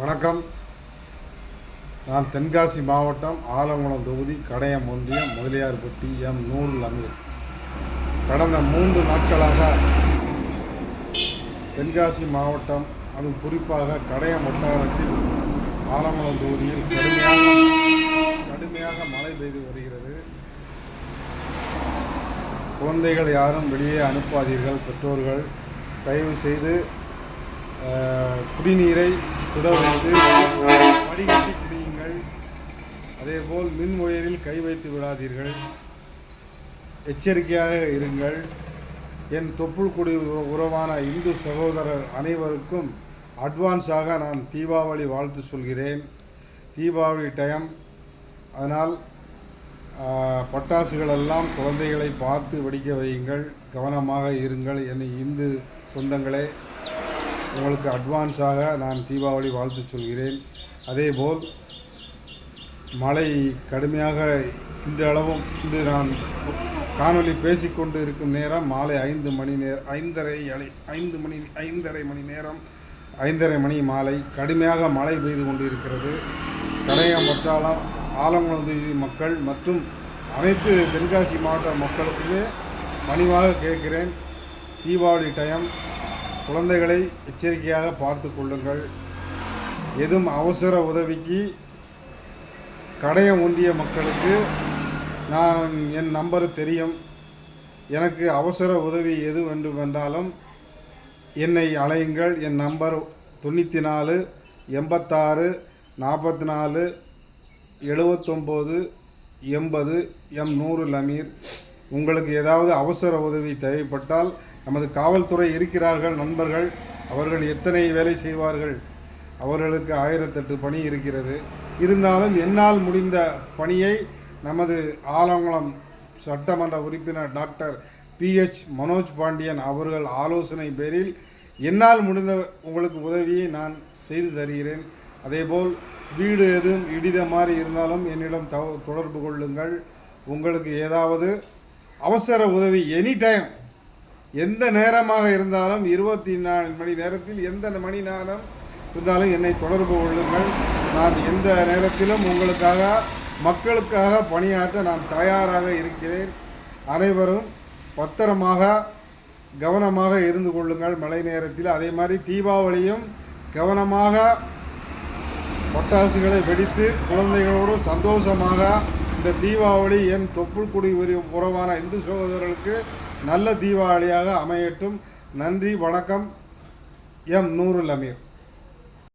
வணக்கம். நான் தென்காசி மாவட்டம் ஆலங்குளம் தொகுதி கடையம் ஒன்றியம் முதலியார்பட்டி எம் நூல் அமீர். கடந்த மூன்று நாட்களாக தென்காசி மாவட்டம் அது குறிப்பாக கடையம் வட்டாரத்தில் ஆலங்குளம் தொகுதியில் கடுமையாக கடுமையாக மழை பெய்து வருகிறது. குழந்தைகள் யாரும் வெளியே அனுப்பாதீர்கள் பெற்றோர்கள். தயவு செய்து குடிநீரை சுட வைத்து வடிகட்டி குடியுங்கள் அதேபோல் மின் உயரில் கை வைத்து விடாதீர்கள். எச்சரிக்கையாக இருங்கள். என் தொப்புள் குடி உறவான இந்து சகோதரர் அனைவருக்கும் அட்வான்ஸாக நான் தீபாவளி வாழ்த்து சொல்கிறேன். தீபாவளி டைம். அதனால் பட்டாசுகளெல்லாம் குழந்தைகளை பார்த்து வெடிக்க வையுங்கள். கவனமாக இருங்கள். என்னை இந்து சொந்தங்களே. உங்களுக்கு அட்வான்ஸாக நான் தீபாவளி வாழ்த்து சொல்கிறேன். அதேபோல் மழை கடுமையாக இன்றளவும் இன்று நான் காணொளி பேசிக்கொண்டு இருக்கும் நேரம் மாலை ஐந்து மணி நேரம் ஐந்தரை அலை ஐந்து மணி ஐந்தரை மணி நேரம் ஐந்தரை மணி மாலை கடுமையாக மழை பெய்து கொண்டிருக்கிறது. கடையம் வட்டாளம் ஆலங்குளம் மக்கள் மற்றும் அனைத்து தென்காசி மாவட்ட மக்களுக்குமே பணிவாக கேட்கிறேன். தீபாவளி டைம் குழந்தைகளை எச்சரிக்கையாக பார்த்து கொள்ளுங்கள். எதுவும் அவசர உதவிக்கு கடையை ஒன்றிய மக்களுக்கு நான் என் நம்பர் தெரியும். எனக்கு அவசர உதவி எது வேண்டும் என்றாலும் என்னை அழையுங்கள். என் நம்பர் தொண்ணூற்றி நாலு எண்பத்தாறு நாற்பத்தி நாலு எழுபத்தொம்போது எண்பது எம் நூறு லமீர். உங்களுக்கு ஏதாவது அவசர உதவி தேவைப்பட்டால் நமது காவல்துறை இருக்கிறார்கள் நண்பர்கள். அவர்கள் எத்தனை வேலை செய்வார்கள்? அவர்களுக்கு ஆயிரத்தெட்டு பணி இருக்கிறது. இருந்தாலும் என்னால் முடிந்த பணியை நமது ஆலங்குளம் சட்டமன்ற உறுப்பினர் டாக்டர் பிஹெச் மனோஜ் பாண்டியன் அவர்கள் ஆலோசனை பேரில் என்னால் முடிந்த உங்களுக்கு உதவியை நான் செய்து தருகிறேன். அதேபோல் வீடு எதுவும் இடித மாதிரி இருந்தாலும் என்னிடம் தொடர்பு கொள்ளுங்கள். உங்களுக்கு ஏதாவது அவசர உதவி எனி டைம் எந்த நேரமாக இருந்தாலும் இருபத்தி நாலு மணி நேரத்தில் எந்த மணி நேரம் இருந்தாலும் என்னை தொடர்பு கொள்ளுங்கள். நான் எந்த நேரத்திலும் உங்களுக்காக மக்களுக்காக பணியாற்ற நான் தயாராக இருக்கிறேன். அனைவரும் பத்திரமாக கவனமாக இருந்து கொள்ளுங்கள் மழை நேரத்தில். அதே மாதிரி தீபாவளியும் கவனமாக பட்டாசுகளை வெடித்து குழந்தைகளோடு சந்தோஷமாக இந்த தீபாவளி என் தொப்புள் குடி உறவான இந்து சகோதரர்களுக்கு நல்ல தீபாவளியாக அமையட்டும். நன்றி வணக்கம். எம் நூருல் அமீர்.